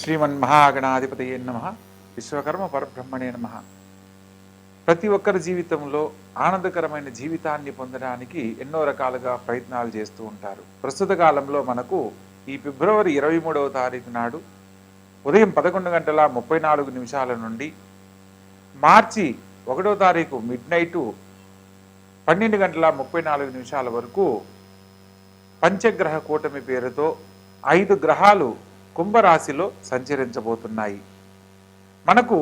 శ్రీమన్మహాగణాధిపతయే నమ. విశ్వకర్మ పరబ్రహ్మణే నమ. ప్రతి ఒక్కరి జీవితంలో ఆనందకరమైన జీవితాన్ని పొందడానికి ఎన్నో రకాలుగా ప్రయత్నాలు చేస్తూ ఉంటారు. ప్రస్తుత కాలంలో మనకు ఈ ఫిబ్రవరి ఇరవై మూడవ తారీఖు నాడు ఉదయం పదకొండు గంటల ముప్పై నాలుగు నిమిషాల నుండి మార్చి ఒకటో తారీఖు మిడ్ నైటు పన్నెండు గంటల ముప్పై నాలుగు నిమిషాల వరకు పంచగ్రహ కూటమి పేరుతో ఐదు గ్రహాలు కుంభరాశిలో సంచరించబోతున్నాయి. మనకు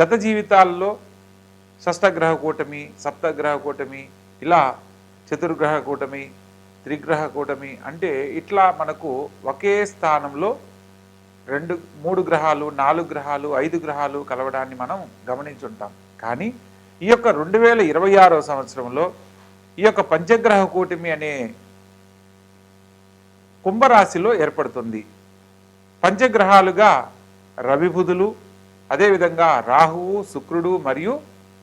గత జీవితాల్లో షష్టగ్రహ కూటమి సప్తగ్రహ కూటమి ఇలా చతుర్గ్రహ కూటమి త్రిగ్రహ కూటమి అంటే ఇట్లా మనకు ఒకే స్థానంలో రెండు మూడు గ్రహాలు నాలుగు గ్రహాలు ఐదు గ్రహాలు కలవడాన్ని మనం గమనించుంటాం. కానీ ఈ యొక్క రెండు వేల ఇరవై ఆరో సంవత్సరంలో ఈ యొక్క పంచగ్రహ కూటమి అనే కుంభరాశిలో ఏర్పడుతుంది. పంచగ్రహాలుగా రవిబుధులు అదేవిధంగా రాహువు శుక్రుడు మరియు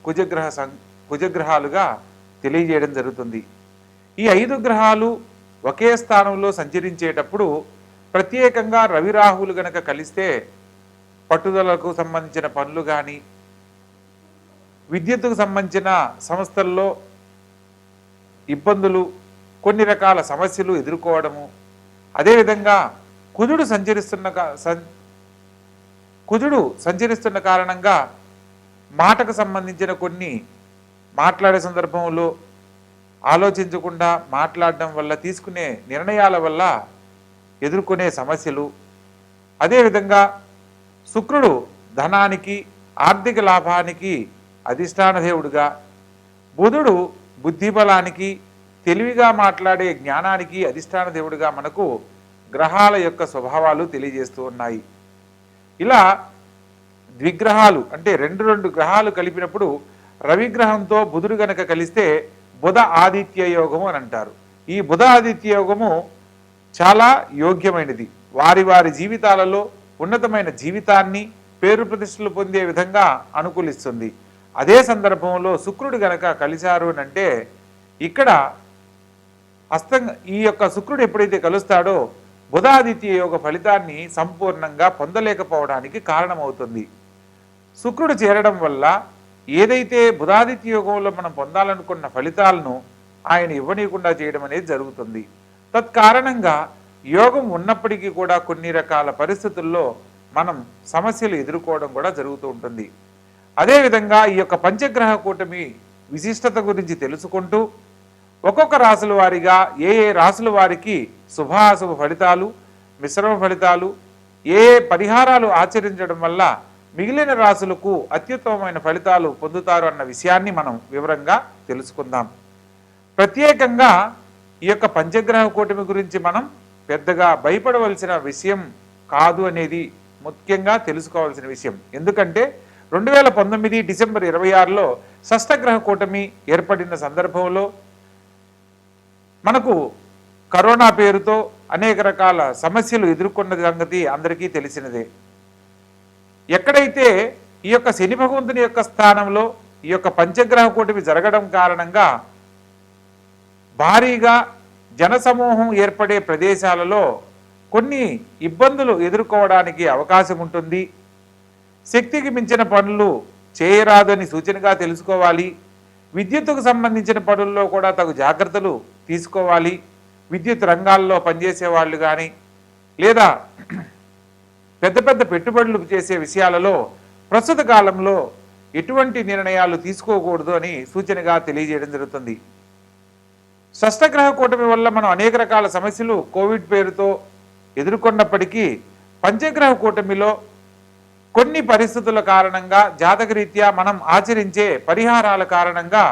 కుజగ్రహ సం కుజగ్రహాలుగా తెలియజేయడం జరుగుతుంది. ఈ ఐదు గ్రహాలు ఒకే స్థానంలో సంచరించేటప్పుడు ప్రత్యేకంగా రవి రాహువులు గనక కలిస్తే పట్టుదలకు సంబంధించిన పనులు కానీ విద్యుత్తుకు సంబంధించిన సంస్థల్లో ఇబ్బందులు కొన్ని రకాల సమస్యలు ఎదుర్కోవడము అదేవిధంగా కుజుడు సంచరిస్తున్న సం- కుజుడు సంచరిస్తున్న కారణంగా మాటకు సంబంధించిన కొన్ని మాట్లాడే సందర్భంలో ఆలోచించకుండా మాట్లాడడం వల్ల తీసుకునే నిర్ణయాల వల్ల ఎదుర్కొనే సమస్యలు. అదేవిధంగా శుక్రుడు ధనానికి ఆర్థిక లాభానికి అధిష్టాన దేవుడుగా బుధుడు బుద్ధిబలానికి తెలివిగా మాట్లాడే జ్ఞానానికి అధిష్టాన దేవుడుగా మనకు గ్రహాల యొక్క స్వభావాలు తెలియజేస్తూ ఉన్నాయి. ఇలా ద్విగ్రహాలు అంటే రెండు రెండు గ్రహాలు కలిపినప్పుడు రవిగ్రహంతో బుధుడు గనక కలిస్తే బుధ ఆదిత్య యోగము అని అంటారు. ఈ బుధ ఆదిత్య యోగము చాలా యోగ్యమైనది. వారి వారి జీవితాలలో ఉన్నతమైన జీవితాన్ని పేరు ప్రతిష్టలు పొందే విధంగా అనుకూలిస్తుంది. అదే సందర్భంలో శుక్రుడు గనక కలిశారు అని అంటే ఇక్కడ అస్తంగ ఈ యొక్క శుక్రుడు ఎప్పుడైతే కలుస్తాడో బుధాదిత్య యోగ ఫలితాన్ని సంపూర్ణంగా పొందలేకపోవడానికి కారణమవుతుంది. శుక్రుడు చేరడం వల్ల ఏదైతే బుధాదిత్య యోగంలో మనం పొందాలనుకున్న ఫలితాలను ఆయన ఇవ్వనీయకుండా చేయడం అనేది జరుగుతుంది. తత్కారణంగా యోగం ఉన్నప్పటికీ కూడా కొన్ని రకాల పరిస్థితుల్లో మనం సమస్యలు ఎదుర్కోవడం కూడా జరుగుతూ ఉంటుంది. అదేవిధంగా ఈ యొక్క పంచగ్రహ కూటమి విశిష్టత గురించి తెలుసుకుంటూ ఒక్కొక్క రాసుల వారిగా ఏ ఏ రాసుల వారికి శుభాశుభ ఫలితాలు మిశ్రమ ఫలితాలు ఏ ఏ పరిహారాలు ఆచరించడం వల్ల మిగిలిన రాసులకు అత్యుత్తమమైన ఫలితాలు పొందుతారు అన్న విషయాన్ని మనం వివరంగా తెలుసుకుందాం. ప్రత్యేకంగా ఈ యొక్క పంచగ్రహ కూటమి గురించి మనం పెద్దగా భయపడవలసిన విషయం కాదు అనేది ముఖ్యంగా తెలుసుకోవాల్సిన విషయం. ఎందుకంటే రెండు వేల పంతొమ్మిది డిసెంబర్ ఇరవై ఆరులో షష్టగ్రహ కూటమి ఏర్పడిన సందర్భంలో మనకు కరోనా పేరుతో అనేక రకాల సమస్యలు ఎదుర్కొన్న సంగతి అందరికీ తెలిసినదే. ఎక్కడైతే ఈ యొక్క శని భగవంతుని యొక్క స్థానంలో ఈ యొక్క పంచగ్రహ కూటమి జరగడం కారణంగా భారీగా జనసమూహం ఏర్పడే ప్రదేశాలలో కొన్ని ఇబ్బందులు ఎదుర్కోవడానికి అవకాశం ఉంటుంది. శక్తికి మించిన పనులు చేయరాదని సూచనగా తెలుసుకోవాలి. విద్యుత్తుకు సంబంధించిన పనుల్లో కూడా తగు జాగ్రత్తలు తీసుకోవాలి. విద్యుత్ రంగాల్లో పనిచేసే వాళ్ళు కానీ లేదా పెద్ద పెద్ద పెట్టుబడులు చేసే విషయాలలో ప్రస్తుత కాలంలో ఎటువంటి నిర్ణయాలు తీసుకోకూడదు అని సూచనగా తెలియజేయడం జరుగుతుంది. షష్టగ్రహ కూటమి వల్ల మనం అనేక రకాల సమస్యలు కోవిడ్ పేరుతో ఎదుర్కొన్నప్పటికీ పంచగ్రహ కూటమిలో కొన్ని పరిస్థితుల కారణంగా జాతకరీత్యా మనం ఆచరించే పరిహారాల కారణంగా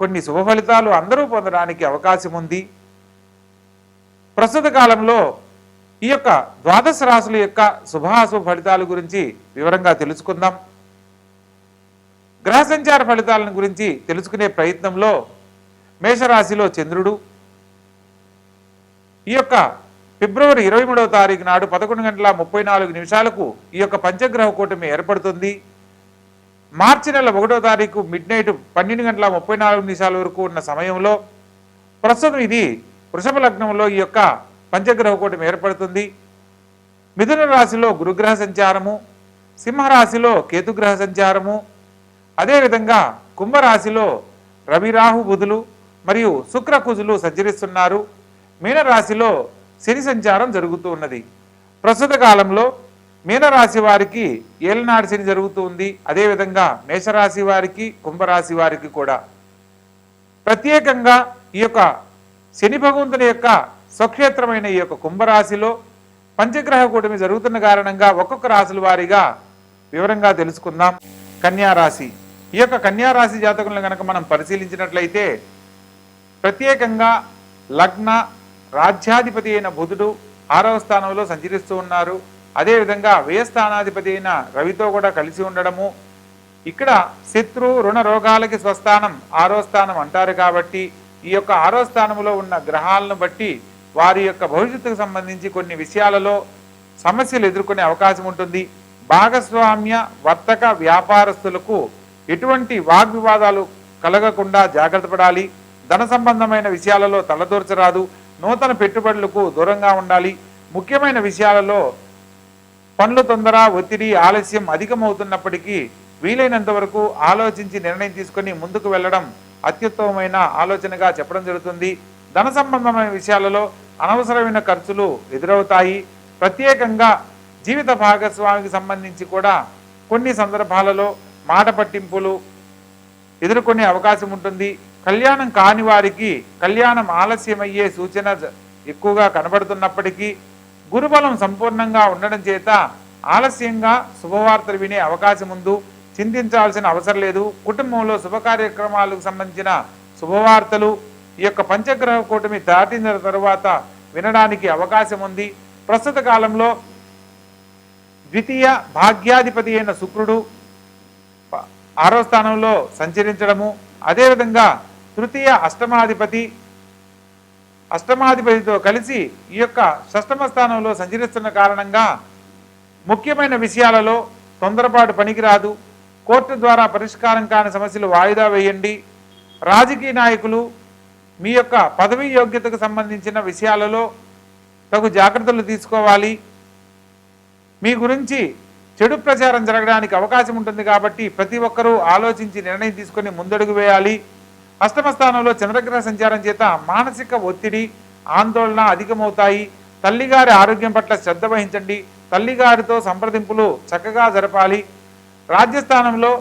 కొన్ని శుభ ఫలితాలు అందరూ పొందడానికి అవకాశం ఉంది. ప్రస్తుత కాలంలో ఈ యొక్క ద్వాదశ రాశుల యొక్క శుభాశుభ ఫలితాల గురించి వివరంగా తెలుసుకుందాం. గ్రహ సంచార ఫలితాలను గురించి తెలుసుకునే ప్రయత్నంలో మేషరాశిలో చంద్రుడు. ఈ యొక్క ఫిబ్రవరి ఇరవై మూడవ తారీఖు నాడు పదకొండు గంటల ముప్పై నాలుగు నిమిషాలకు ఈ యొక్క పంచగ్రహ కూటమి ఏర్పడుతుంది. మార్చి నెల ఒకటో తారీఖు మిడ్ నైట్ పన్నెండు గంటల ముప్పై నాలుగు నిమిషాల వరకు ఉన్న సమయంలో ప్రస్తుతం ఇది వృషభ లగ్నంలో ఈ యొక్క పంచగ్రహ కూటమి ఏర్పడుతుంది. మిథున రాశిలో గురుగ్రహ సంచారము సింహరాశిలో కేతుగ్రహ సంచారము అదేవిధంగా కుంభరాశిలో రవిరాహు బుధులు మరియు శుక్ర కుజులు సంచరిస్తున్నారు. మీనరాశిలో శని సంచారం జరుగుతూ ఉన్నది. ప్రస్తుత కాలంలో మీనరాశి వారికి ఏలనాడు శని జరుగుతూ ఉంది. అదేవిధంగా మేషరాశి వారికి కుంభరాశి వారికి కూడా. ప్రత్యేకంగా ఈ యొక్క శని భగవంతుని యొక్క స్వక్షేత్రమైన ఈ యొక్క కుంభరాశిలో పంచగ్రహ కూటమి జరుగుతున్న కారణంగా ఒక్కొక్క రాశుల వారిగా వివరంగా తెలుసుకుందాం. కన్యారాశి ఈ యొక్క కన్యా రాశి జాతకులను కనుక మనం పరిశీలించినట్లయితే ప్రత్యేకంగా లగ్న రాజ్యాధిపతి అయిన బుధుడు ఆరవ స్థానంలో సంచరిస్తూ ఉన్నారు. అదేవిధంగా వ్యయస్థానాధిపతి అయిన రవితో కూడా కలిసి ఉండడము. ఇక్కడ శత్రు రుణ రోగాలకి స్వస్థానం ఆరో స్థానం అంటారు కాబట్టి ఈ యొక్క ఆరో స్థానంలో ఉన్న గ్రహాలను బట్టి వారి యొక్క భవిష్యత్తుకు సంబంధించి కొన్ని విషయాలలో సమస్యలు ఎదుర్కొనే అవకాశం ఉంటుంది. భాగస్వామ్య వర్తక వ్యాపారస్తులకు ఎటువంటి వాగ్వివాదాలు కలగకుండా జాగ్రత్త పడాలి. ధన సంబంధమైన విషయాలలో తలదూర్చరాదు. నూతన పెట్టుబడులకు దూరంగా ఉండాలి. ముఖ్యమైన విషయాలలో పనులు తొందర ఒత్తిడి ఆలస్యం అధికమవుతున్నప్పటికీ వీలైనంత వరకు ఆలోచించి నిర్ణయం తీసుకుని ముందుకు వెళ్ళడం అత్యుత్తమమైన ఆలోచనగా చెప్పడం జరుగుతుంది. ధన సంబంధమైన విషయాలలో అనవసరమైన ఖర్చులు ఎదురవుతాయి. ప్రత్యేకంగా జీవిత భాగస్వామికి సంబంధించి కూడా కొన్ని సందర్భాలలో మాట పట్టింపులు ఎదుర్కొనే అవకాశం ఉంటుంది. కళ్యాణం కాని వారికి కళ్యాణం ఆలస్యమయ్యే సూచన ఎక్కువగా కనబడుతున్నప్పటికీ గురుబలం సంపూర్ణంగా ఉండడం చేత ఆలస్యంగా శుభవార్తలు వినే అవకాశం ఉంది. చింతించాల్సిన అవసరం లేదు. కుటుంబంలో శుభ కార్యక్రమాలకు సంబంధించిన శుభవార్తలు ఈ యొక్క పంచగ్రహ కూటమి దాటిన తరువాత వినడానికి అవకాశం ఉంది. ప్రస్తుత కాలంలో ద్వితీయ భాగ్యాధిపతి అయిన శుక్రుడు ఆరో స్థానంలో సంచరించడము. అదేవిధంగా తృతీయ అష్టమాధిపతి అష్టమాధిపతితో కలిసి ఈ యొక్క షష్టమ స్థానంలో సంచరిస్తున్న కారణంగా ముఖ్యమైన విషయాలలో తొందరపాటు పనికిరాదు. కోర్టు ద్వారా పరిష్కారం కాని సమస్యలు వాయిదా వేయండి. రాజకీయ నాయకులు మీ యొక్క పదవీ యోగ్యతకు సంబంధించిన విషయాలలో తగు జాగ్రత్తలు తీసుకోవాలి. మీ గురించి చెడు ప్రచారం జరగడానికి అవకాశం ఉంటుంది కాబట్టి ప్రతి ఒక్కరూ ఆలోచించి నిర్ణయం తీసుకొని ముందడుగు వేయాలి. అష్టమ స్థానంలో చంద్రగ్రహ సంచారం చేత మానసిక ఒత్తిడి ఆందోళన అధికమవుతాయి. తల్లిగారి ఆరోగ్యం పట్ల శ్రద్ధ వహించండి. తల్లిగారితో సంప్రదింపులు చక్కగా జరపాలి. రాజ్యస్థానంలో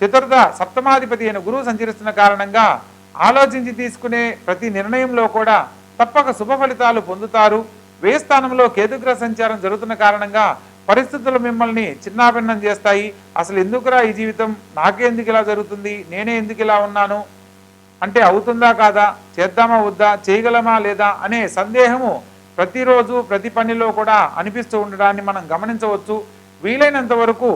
చతుర్థ సప్తమాధిపతి అయిన గురువు సంచరిస్తున్న కారణంగా ఆలోచించి తీసుకునే ప్రతి నిర్ణయంలో కూడా తప్పక శుభ ఫలితాలు పొందుతారు. వ్యయ స్థానంలో కేతుగ్రహ సంచారం జరుగుతున్న కారణంగా పరిస్థితులు మిమ్మల్ని చిన్నాభిన్నం చేస్తాయి. అసలు ఎందుకురా ఈ జీవితం? నాకే ఎందుకు ఇలా జరుగుతుంది? నేనే ఎందుకు ఇలా ఉన్నాను? అంటే అవుతుందా కాదా? చేద్దామా వద్దా? చేయగలమా లేదా? అనే సందేహము ప్రతిరోజు ప్రతి పనిలో కూడా అనిపిస్తూ ఉండడాన్ని మనం గమనించవచ్చు. వీలైనంత వరకు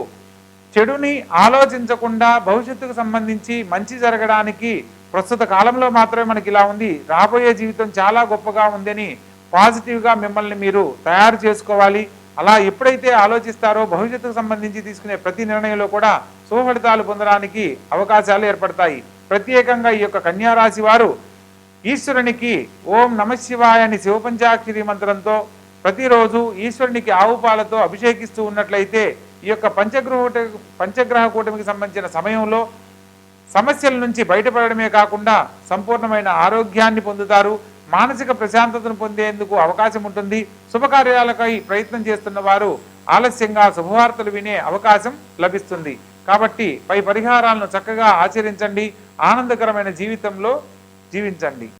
చెడుని ఆలోచించకుండా భవిష్యత్తుకు సంబంధించి మంచి జరగడానికి ప్రస్తుత కాలంలో మాత్రమే మనకి ఇలా ఉంది. రాబోయే జీవితం చాలా గొప్పగా ఉందని పాజిటివ్గా మిమ్మల్ని మీరు తయారు చేసుకోవాలి. అలా ఎప్పుడైతే ఆలోచిస్తారో భవిష్యత్తుకు సంబంధించి తీసుకునే ప్రతి నిర్ణయంలో కూడా సుఫలితాలు పొందడానికి అవకాశాలు ఏర్పడతాయి. ప్రత్యేకంగా ఈ యొక్క కన్యారాశి వారు ఈశ్వరునికి ఓం నమశివాయ అని శివపంచాక్షరి మంత్రంతో ప్రతిరోజు ఈశ్వరునికి ఆవు పాలతో అభిషేకిస్తూ ఉన్నట్లయితే ఈ యొక్క పంచగ్రహ పంచగ్రహ కూటమికి సంబంధించిన సమయంలో సమస్యల నుంచి బయటపడడమే కాకుండా సంపూర్ణమైన ఆరోగ్యాన్ని పొందుతారు మానసిక ప్రశాంతతను పొందేందుకు అవకాశం ఉంటుంది. శుభకార్యాలకై ప్రయత్నం చేస్తున్న వారు ఆలస్యంగా శుభవార్తలు వినే అవకాశం లభిస్తుంది. కాబట్టి పై పరిహారాలను చక్కగా ఆచరించండి. ఆనందకరమైన జీవితంలో జీవించండి.